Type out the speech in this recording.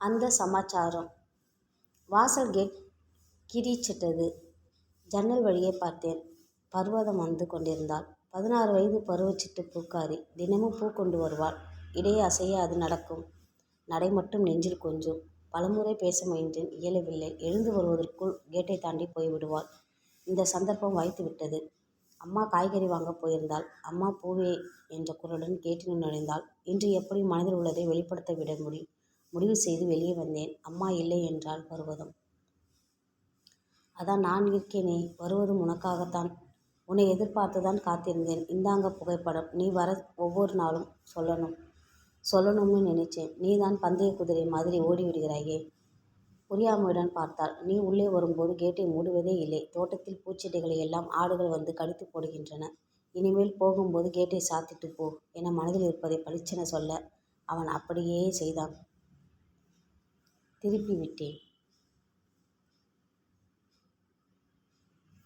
அந்த சமாச்சாரம் வாசல் கேட் கிரீச்சிட்டது. ஜன்னல் வழியே பார்த்தேன். பர்வதம் வந்து கொண்டிருந்தாள். பதினாறு வயது பருவச்சிட்டு பூக்காரி. தினமும் பூ கொண்டு வருவாள். இடையே அசைய அது நடக்கும். நடை மட்டும் நெஞ்சில் கொஞ்சும். பலமுறை பேச முயன்றேன். இயலவில்லை. எழுந்து வருவதற்குள் கேட்டை தாண்டி போய்விடுவாள். இந்த சந்தர்ப்பம் வாய்த்துவிட்டது. அம்மா காய்கறி வாங்கப் போயிருந்தாள். அம்மா பூவே என்ற குரலுடன் கேட்டினுள் நுழைந்தாள். இன்று எப்படி மனதில் உள்ளதை வெளிப்படுத்த விட முடியும் முடிவு செய்து வெளியே வந்தேன். அம்மா இல்லை என்றாள் பர்வதம். அதான் நான் இருக்கேனே. வருவதும் உனக்காகத்தான். உன்னை எதிர்பார்த்து தான் காத்திருந்தேன். இந்தாங்க புகைப்படம். நீ வர ஒவ்வொரு நாளும் சொல்லணும். சொல்லணும்னு நினைச்சேன். நீ தான் பந்தயக் குதிரை மாதிரி ஓடிவிடுகிறாயே. புரியாமையுடன் பார்த்தாள். நீ உள்ளே வரும்போது கேட்டை மூடுவதே இல்லை. தோட்டத்தில் பூச்செடிகளை எல்லாம் ஆடுகள் வந்து கடித்து போடுகின்றன. இனிமேல் போகும்போது கேட்டை சாத்திட்டு போ என மனதில் இருப்பதை பளிச்சென சொல்ல அவன் அப்படியே செய்தான். திருப்பி விட்டேன்.